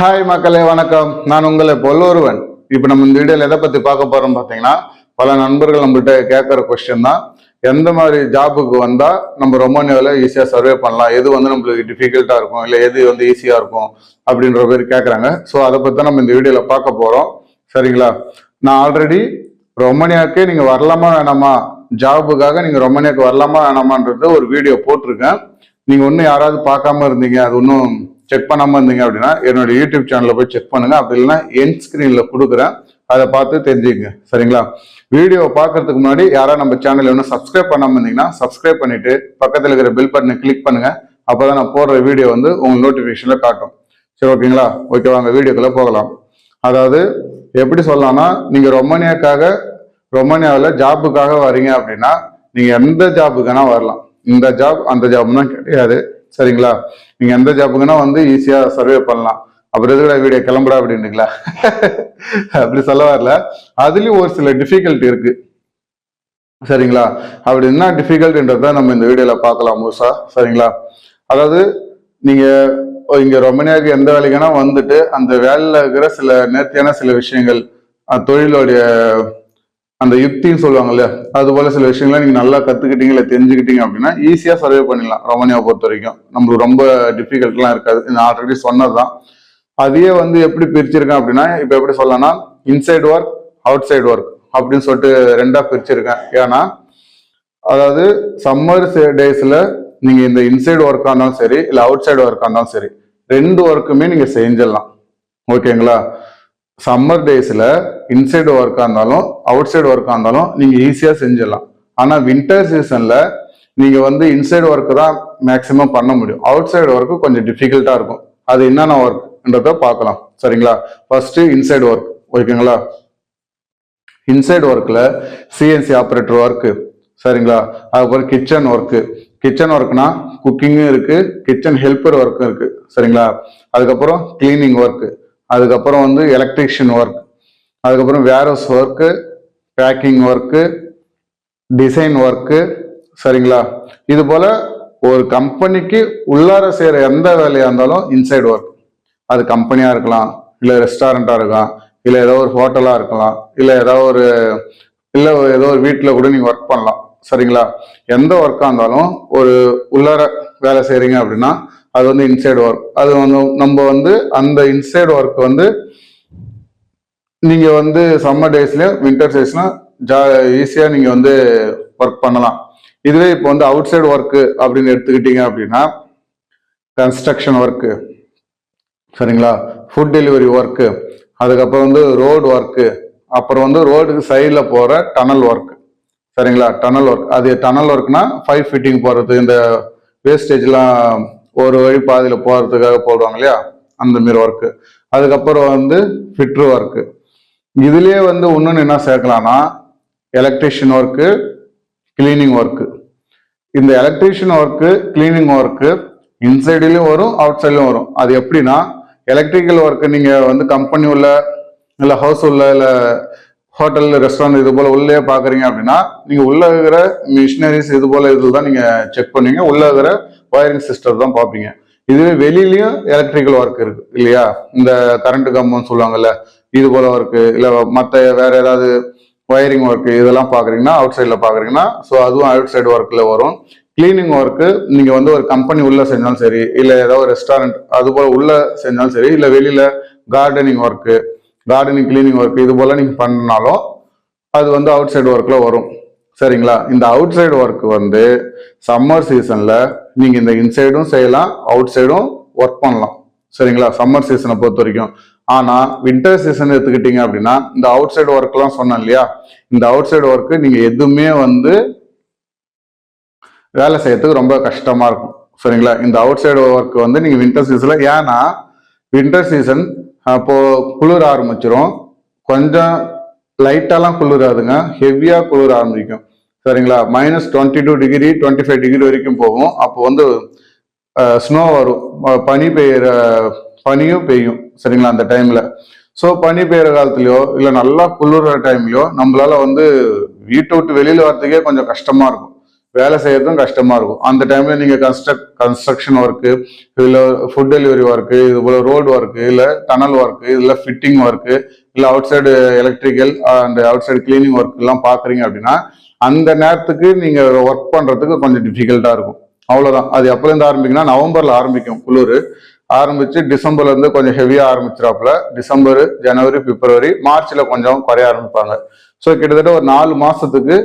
Hi மக்களே வணக்கம். நான் உங்களை போல் ஒருவன். இப்போ நம்ம இந்த வீடியோவில் எதை பற்றி பார்க்க போகிறோம் பார்த்தீங்கன்னா பல நண்பர்கள் நம்மகிட்ட கேட்குற கொஸ்டின் தான். எந்த மாதிரி ஜாபுக்கு வந்தால் நம்ம ரொமானியாவில் ஈஸியாக சர்வே பண்ணலாம்? எது வந்து நம்மளுக்கு டிஃபிகல்ட்டாக இருக்கும்? இல்லை எது வந்து ஈஸியாக இருக்கும்? அப்படின்ற பேர் கேட்குறாங்க. ஸோ அதை பற்றி நம்ம இந்த வீடியோவில் பார்க்க போகிறோம் சரிங்களா? நான் ஆல்ரெடி ரொமானியாவுக்கே நீங்கள் வரலாமா வேணாமா? ஜாபுக்காக நீங்கள் ரொமானியாவுக்கு வரலாமா வேணாமான்றது ஒரு வீடியோ போட்டிருக்கேன். நீங்கள் இன்னும் யாராவது பார்க்காம இருந்தீங்க அது இன்னும் செக் பண்ணாமல் இருந்தீங்க அப்படின்னா என்னோட யூடியூப் சேனலில் போய் செக் பண்ணுங்கள் அப்படி இல்லைன்னா என் ஸ்க்ரீனில் கொடுக்குறேன். அதை பார்த்து தெரிஞ்சுக்கங்க சரிங்களா? வீடியோவை பார்க்கறதுக்கு முன்னாடி யாராவது நம்ம சேனல் இன்னும் சப்ஸ்கிரைப் பண்ணாமல் இருந்தீங்கன்னா சப்ஸ்கிரைப் பண்ணிட்டு பக்கத்தில் இருக்கிற பில் பட்டனை கிளிக் பண்ணுங்க. அப்பதான் நான் போடுற வீடியோ வந்து உங்களுக்கு நோட்டிஃபிகேஷனில் காட்டும். சரி ஓகேங்களா ஓகே வாங்க வீடியோக்குள்ளே போகலாம். அதாவது எப்படி சொல்லலாம்னா நீங்கள் ரொமானியாக்காக ரொமானியாவில் ஜாப்புக்காக வரீங்க அப்படின்னா நீங்கள் எந்த ஜாபுக்குனா வரலாம். இந்த ஜாப் அந்த ஜாப்னா கிடையாது. சரிங்களா? நீங்க எந்த ஜாப்புங்கன்னா வந்து ஈஸியா சர்வே பண்ணலாம். அப்புறம் எதுக்குடா வீடியோ கிளம்புடா அப்படின்றீங்களா அப்படி சொல்ல வரல. அதுலயும் ஒரு சில டிஃபிகல்ட்டி இருக்கு. சரிங்களா? அப்படி என்ன டிஃபிகல்ட்ன்றத நம்ம இந்த வீடியோல பார்க்கலாம் முழுசா. சரிங்களா? அதாவது நீங்க இங்க ரொமனியாவுக்கு எந்த வேலைக்குன்னா வந்துட்டு அந்த வேலையில இருக்கிற சில நேர்த்தியான சில விஷயங்கள் தொழிலுடைய அந்த யுக்தின்னு சொல்லுவாங்க இல்லையா அது போல சில விஷயங்களை நீங்க நல்லா கத்துக்கிட்டீங்க இல்லை தெரிஞ்சுக்கிட்டீங்க அப்படின்னா ஈஸியா சர்வே பண்ணிடலாம் ரொமானியாவை பொறுத்த வரைக்கும். நம்மளுக்கு ரொம்ப டிஃபிகல்ட்லாம் இருக்காது. நான் ஆல்ரெடி சொன்னதுதான். அதையே வந்து எப்படி பிரிச்சிருக்கேன் அப்படின்னா இப்ப எப்படி சொல்லலாம்னா inside work outside work அப்படின்னு சொல்லிட்டு ரெண்டா பிரிச்சிருக்கேன். ஏன்னா அதாவது சம்மர் டேஸ்ல நீங்க இந்த இன்சைடு ஒர்க்கா இருந்தாலும் சரி இல்ல அவுட் சைடு ஒர்க்கா இருந்தாலும் சரி ரெண்டு ஒர்க்குமே நீங்க செஞ்சிடலாம். ஓகேங்களா சம்மர் டேஸில் இன்சைடு ஒர்க்காக இருந்தாலும் அவுட் சைடு ஒர்க்காக இருந்தாலும் நீங்கள் ஈஸியாக செஞ்சிடலாம். ஆனால் வின்டர் சீசனில் நீங்கள் வந்து இன்சைடு ஒர்க்கு தான் மேக்சிமம் பண்ண முடியும். அவுட் சைடு ஒர்க்கு கொஞ்சம் டிஃபிகல்ட்டாக இருக்கும். அது என்னென்ன ஒர்க்ன்றத பார்க்கலாம். சரிங்களா? ஃபர்ஸ்ட்டு இன்சைடு ஒர்க் ஓகேங்களா? இன்சைடு ஒர்க்கில் சிஎன்சி ஆப்ரேட்டர் ஒர்க்கு சரிங்களா? அதுக்கப்புறம் கிச்சன் ஒர்க்கு கிச்சன் ஒர்க்னா குக்கிங்கும் இருக்குது கிச்சன் ஹெல்ப்பர் ஒர்க்கும் இருக்குது சரிங்களா? அதுக்கப்புறம் கிளீனிங் ஒர்க்கு அதுக்கப்புறம் வந்து எலக்ட்ரிஷியன் ஒர்க் அதுக்கப்புறம் various work packing work design work சரிங்களா? இது போல ஒரு கம்பெனிக்கு உள்ளார செய்கிற எந்த வேலையாக இருந்தாலும் இன்சைடு ஒர்க் அது கம்பெனியாக இருக்கலாம் இல்லை ரெஸ்டாரண்ட்டாக இருக்கலாம் இல்லை ஏதோ ஒரு ஹோட்டலாக இருக்கலாம் இல்லை ஏதோ ஒரு இல்லை ஏதோ ஒரு வீட்டில் கூட நீங்கள் ஒர்க் பண்ணலாம் சரிங்களா? எந்த ஒர்க்காக இருந்தாலும் ஒரு உள்ளார வேலை செய்கிறீங்க அப்படின்னா அது வந்து இன்சைடு ஒர்க் அது வந்து நம்ம வந்து அந்த இன்சைடு ஒர்க் வந்து நீங்கள் வந்து சம்மர் டேஸ்லேயும் வின்டர் டேஸ்லாம் ஜா ஈஸியாக நீங்கள் வந்து ஒர்க் பண்ணலாம். இதுவே இப்போ வந்து அவுட் சைடு ஒர்க்கு அப்படின்னு எடுத்துக்கிட்டீங்க அப்படின்னா கன்ஸ்ட்ரக்ஷன் ஒர்க்கு சரிங்களா? ஃபுட் டெலிவரி ஒர்க்கு அதுக்கப்புறம் வந்து ரோடு ஒர்க்கு அப்புறம் வந்து ரோடுக்கு சைடில் போகிற டனல் ஒர்க் சரிங்களா? டனல் ஒர்க் அது டனல் ஒர்க்னா ஃபைவ் ஃபிட்டிங் போடுறது இந்த வேஸ்டேஜ்லாம் ஒரு வழி பாதையில் போகிறதுக்காக போடுவாங்க இல்லையா? அந்த மாரி ஒர்க்கு அதுக்கப்புறம் வந்து ஃபிட்ரு ஒர்க்கு இதுலேயே வந்து இன்னொன்று என்ன சேர்க்கலாம்னா எலக்ட்ரிஷியன் ஒர்க்கு கிளீனிங் ஒர்க்கு இந்த எலக்ட்ரிஷியன் ஒர்க்கு கிளீனிங் ஒர்க்கு இன்சைட்லயும் வரும் அவுட் சைட்லையும் வரும். அது எப்படின்னா எலக்ட்ரிக்கல் ஒர்க்கு நீங்கள் வந்து கம்பெனி உள்ள இல்லை ஹவுஸ் உள்ள இல்லை ஹோட்டல் ரெஸ்டாரண்ட் இது போல் உள்ளே பார்க்குறீங்க அப்படின்னா நீங்கள் உள்ளே இருக்கிற மிஷினரிஸ் இது போல் இது தான் நீங்கள் செக் பண்ணுவீங்க. உள்ளே இருக்கிற ஒயரிங் சிஸ்டம் தான் பார்ப்பீங்க. இதுவே வெளியிலயும் எலக்ட்ரிக்கல் ஒர்க் இருக்கு இல்லையா? இந்த கரண்ட் கம்பம் சொல்லுவாங்கல்ல இது போல ஒர்க்கு இல்லை மற்ற வேற ஏதாவது ஒயரிங் ஒர்க் இதெல்லாம் பாக்குறீங்கன்னா அவுட் சைட்ல பாக்குறீங்கன்னா ஸோ அதுவும் அவுட் சைடு ஒர்க்ல வரும். கிளீனிங் ஒர்க்கு நீங்க வந்து ஒரு கம்பெனி உள்ள செஞ்சாலும் சரி இல்லை ஏதாவது ஒரு ரெஸ்டாரண்ட் அது போல உள்ள செஞ்சாலும் சரி இல்லை வெளியில gardening work gardening cleaning work இது போல நீங்க பண்ணாலும் அது வந்து அவுட் சைடு ஒர்க்ல வரும். சரிங்களா? இந்த அவுட் சைடு ஒர்க் வந்து சம்மர் சீசன்ல நீங்கள் இந்த இன்சைடும் செய்யலாம் அவுட் சைடும் ஒர்க் பண்ணலாம். சரிங்களா? சம்மர் சீசனை பொறுத்த வரைக்கும் ஆனால் வின்டர் சீசன் எடுத்துக்கிட்டீங்க அப்படின்னா இந்த அவுட் சைடு ஒர்க்லாம் சொன்னேன் இல்லையா? இந்த அவுட் சைடு ஒர்க்கு நீங்கள் எதுவுமே வந்து வேலை செய்யறதுக்கு ரொம்ப கஷ்டமாக இருக்கும். சரிங்களா? இந்த அவுட் சைடு ஒர்க் வந்து நீங்கள் வின்டர் சீசனில் ஏன்னா வின்டர் சீசன் அப்போது குளிர ஆரம்பிச்சிடும் கொஞ்சம் லைட்டாலாம் குளிராதுங்க. ஹெவியாக குளிர ஆரம்பிக்கும். சரிங்களா? Minus twenty two degree twenty five degree வரைக்கும் போகும். அப்போ வந்து ஸ்னோ வரும். பனி பெய்யுற பனியும் பெய்யும். சரிங்களா? அந்த டைம்ல ஸோ பனி பெய்யுற காலத்துலயோ இல்லை நல்லா குளிர்ற டைம்லயோ நம்மளால வந்து வீட்டை விட்டு வெளியில வர்றதுக்கே கொஞ்சம் கஷ்டமா இருக்கும். வேலை செய்யறதும் கஷ்டமா இருக்கும். அந்த டைம்ல நீங்க கன்ஸ்ட்ரக் கன்ஸ்ட்ரக்ஷன் ஒர்க்கு இல்லை ஃபுட் டெலிவரி ஒர்க்கு இது போல ரோடு ஒர்க்கு இல்லை டனல் ஒர்க்கு இல்லை ஃபிட்டிங் ஒர்க்கு இல்லை outside electrical and outside cleaning work எல்லாம் பாக்குறீங்க அப்படின்னா அந்த நேரத்துக்கு நீங்கள் ஒர்க் பண்ணுறதுக்கு கொஞ்சம் டிஃபிகல்ட்டாக இருக்கும். அவ்வளோதான் அது எப்போலேருந்து ஆரம்பிக்கும்னா ஆரம்பிக்கும் குளிர் ஆரம்பித்து டிசம்பர்லேருந்து கொஞ்சம் ஹெவியாக ஆரம்பிச்சிடாப்புல டிசம்பர் ஜனவரி பிப்ரவரி மார்ச்சில் கொஞ்சம் குறைய ஆரம்பிப்பாங்க. ஸோ கிட்டத்தட்ட ஒரு நாலு மாதத்துக்கு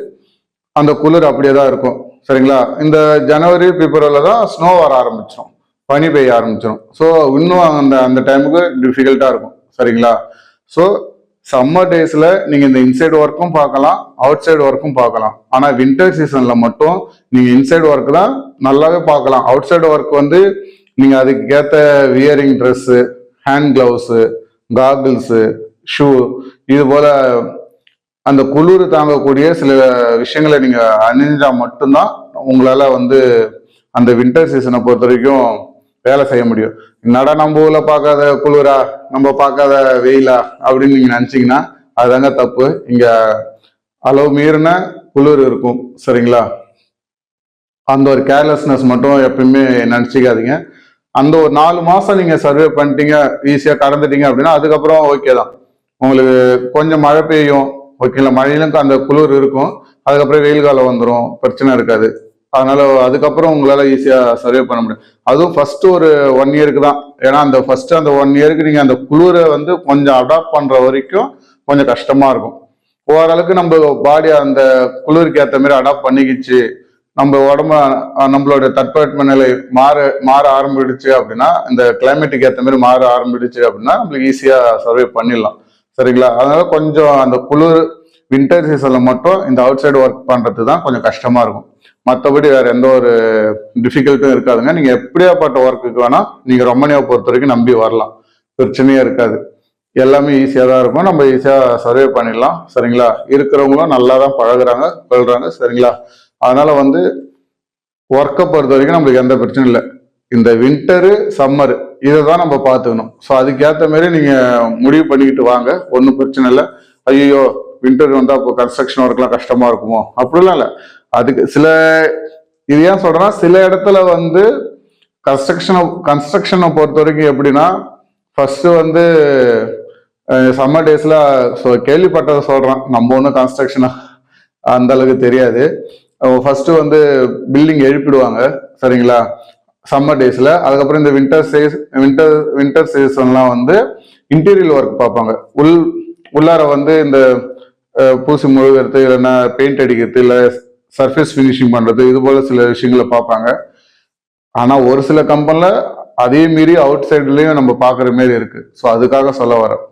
அந்த குளிர் அப்படியே தான் இருக்கும். சரிங்களா? இந்த ஜனவரி பிப்ரவரியில் தான் ஸ்னோ வர ஆரம்பிச்சிடும் பனி பெய்ய ஆரம்பிச்சிடும் ஸோ இன்னும் அந்த அந்த டைமுக்கு டிஃபிகல்ட்டாக இருக்கும். சரிங்களா? ஸோ சம்மர் டேஸில் நீங்கள் இந்த இன்சைடு ஒர்க்கும் பார்க்கலாம் அவுட் சைடு ஒர்க்கும் பார்க்கலாம். ஆனால் வின்டர் சீசனில் மட்டும் நீங்கள் இன்சைடு ஒர்க் தான் நல்லாவே பார்க்கலாம். அவுட் சைடு ஒர்க் வந்து நீங்கள் அதுக்கு wearing dress hand gloves goggles shoe இது போல் அந்த குளிர் தாங்கக்கூடிய சில விஷயங்களை நீங்கள் அணிஞ்சால் மட்டும்தான் உங்களால் வந்து அந்த வின்டர் சீசனை பொறுத்த வரைக்கும் வேலை செய்ய முடியும். என்னடா நம்ம ஊர்ல பார்க்காத குளிரா நம்ம பார்க்காத வெயிலா அப்படின்னு நீங்க நினைச்சீங்கன்னா அதுதாங்க தப்பு. இங்க அளவு மீறின குளிர் இருக்கும் சரிங்களா? அந்த ஒரு கேர்லெஸ்னஸ் மட்டும் எப்பயுமே நினச்சிக்காதீங்க. அந்த ஒரு நாலு மாதம் நீங்கள் சர்வே பண்ணிட்டீங்க ஈஸியாக கடந்துட்டீங்க அப்படின்னா அதுக்கப்புறம் ஓகே தான். உங்களுக்கு கொஞ்சம் மழை பெய்யும் ஓகேங்களா மழையிலும் அந்த குளிர் இருக்கும். அதுக்கப்புறம் வெயில் காலம் வந்துடும் பிரச்சனை இருக்காது. அதனால அதுக்கப்புறம் உங்களால ஈஸியா சர்வே பண்ண முடியும். அதுவும் ஃபர்ஸ்ட் ஒரு ஒன் இயருக்கு தான். ஏன்னா அந்த ஃபர்ஸ்ட் அந்த ஒன் இயருக்கு நீங்க அந்த குளிரை வந்து கொஞ்சம் அடாப்ட் பண்ற வரைக்கும் கொஞ்சம் கஷ்டமா இருக்கும். ஓரளவுக்கு நம்ம பாடி அந்த குளிருக்கு ஏற்ற மாதிரி அடாப்ட் பண்ணிக்கிச்சு. நம்ம உடம்ப நம்மளோட தட்பவெட்ப நிலை மாற மாற ஆரம்பிடுச்சு அப்படின்னா இந்த கிளைமேட்டுக்கு ஏற்ற மாதிரி மாற ஆரம்பிடுச்சு அப்படின்னா நம்மளுக்கு ஈஸியா சர்வே பண்ணிடலாம். சரிங்களா? அதனால கொஞ்சம் அந்த குளிர் வின்டர் சீசன்ல மட்டும் இந்த அவுட் சைடு ஒர்க் பண்றது தான் கொஞ்சம் கஷ்டமா இருக்கும். மற்றபடி வேற எந்த ஒரு டிஃபிகல்ட்டும் இருக்காதுங்க. நீங்க எப்படியாப்பட்ட ஒர்க்குக்கு வேணா நீங்க ரொமனியாவை பொறுத்த வரைக்கும் நம்பி வரலாம். பிரச்சனையே இருக்காது. எல்லாமே ஈஸியாக தான் இருக்கும். நம்ம ஈஸியாக சர்வே பண்ணிடலாம். சரிங்களா? இருக்கிறவங்களும் நல்லா தான் பழகுறாங்க கொள்றாங்க சரிங்களா? அதனால வந்து ஒர்க்கை பொறுத்த வரைக்கும் நம்மளுக்கு எந்த பிரச்சனையும் இல்லை. இந்த வின்டரு சம்மரு இதை தான் நம்ம பார்த்துக்கணும். ஸோ அதுக்கேற்ற மாதிரி நீங்கள் முடிவு பண்ணிக்கிட்டு வாங்க. ஒன்றும் பிரச்சனை இல்லை. ஐயோ வின்டர் வந்தால் இப்போ கன்ஸ்ட்ரக்ஷன் ஒர்க்லாம் கஷ்டமாக இருக்குமோ? அப்படிலாம் இல்லை. அதுக்கு சில இது ஏன் சொல்கிறேன்னா சில இடத்துல வந்து கன்ஸ்ட்ரக்ஷனை கன்ஸ்ட்ரக்ஷனை பொறுத்த வரைக்கும் எப்படின்னா ஃபர்ஸ்ட் வந்து சம்மர் டேஸ்ல கேள்விப்பட்டதை சொல்கிறேன் நம்ம ஒன்றும் கன்ஸ்ட்ரக்ஷனாக அந்த அளவுக்கு தெரியாது. ஃபஸ்ட்டு வந்து பில்டிங் எழுப்பிடுவாங்க சரிங்களா? சம்மர் டேஸில் அதுக்கப்புறம் இந்த வின்டர் சீஸ் வின்டர் வின்டர் சீசன்லாம் வந்து இன்டீரியல் ஒர்க் பார்ப்பாங்க. உள் உள்ளார வந்து இந்த பூசி முழுகிறது இல்லைன்னா பெயிண்ட் அடிக்கிறது இல்லை சர்ஃபேஸ் ஃபினிஷிங் பண்ணுறது இது போல் சில விஷயங்களை பார்ப்பாங்க. ஆனால் ஒரு சில கம்பெனியில் அதே மீறி அவுட் சைட்லேயும் நம்ம பார்க்குற மாரி இருக்குது ஸோ அதுக்காக சொல்ல வரோம்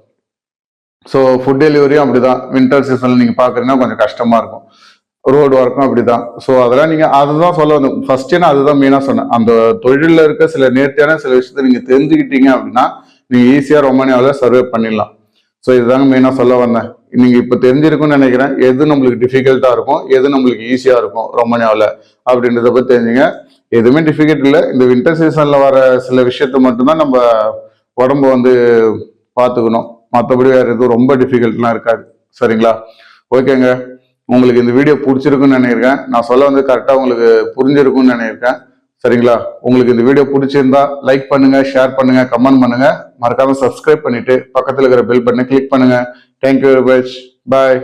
ஸோ ஃபுட் டெலிவரியும் அப்படி தான் வின்டர் சீசனில் நீங்கள் பார்க்குறீங்கன்னா கொஞ்சம் கஷ்டமாக இருக்கும். ரோடு ஒர்க்கும் அப்படிதான். ஸோ அதெல்லாம் நீங்கள் அதுதான் சொல்ல வந்தேன். ஃபர்ஸ்ட் நான் அதுதான் மெயினாக சொன்னேன். அந்த தொழிலில் இருக்க சில நேர்த்தியான சில விஷயத்தை நீங்கள் தெரிஞ்சுக்கிட்டீங்க அப்படின்னா நீங்கள் ஈஸியாக ரொம்ப ரொமானியாவில் சர்வே பண்ணிடலாம். ஸோ இதுதாங்க மெயினாக சொல்ல வந்தேன். நீங்க இப்போ தெரிஞ்சிருக்கும்னு நினைக்கிறேன். எது நம்மளுக்கு டிஃபிகல்ட்டா இருக்கும்? எது நம்மளுக்கு ஈஸியா இருக்கும்? ரொம்ப ரொமானியாவில் அப்படின்றத பத்தி தெரிஞ்சுங்க. எதுவுமே டிஃபிகல்ட் இல்லை. இந்த வின்டர் சீசன்ல வர சில விஷயத்த மட்டும்தான் நம்ம உடம்ப வந்து பார்த்துக்கணும் மற்றபடி வேற எதுவும் ரொம்ப டிஃபிகல்ட்லாம் இருக்காது. சரிங்களா? ஓகேங்க. உங்களுக்கு இந்த வீடியோ பிடிச்சிருக்குன்னு நினைக்கிறேன். நான் சொல்ல வந்து கரெக்டாக உங்களுக்கு புரிஞ்சிருக்கும்னு நினைக்கிறேன். சரிங்களா? உங்களுக்கு இந்த வீடியோ பிடிச்சிருந்தா லைக் பண்ணுங்க ஷேர் பண்ணுங்க கமெண்ட் பண்ணுங்க. மறக்காம சப்ஸ்கிரைப் பண்ணிட்டு பக்கத்தில் இருக்கிற பெல் பட்டனை கிளிக் பண்ணுங்க. Thank you very much bye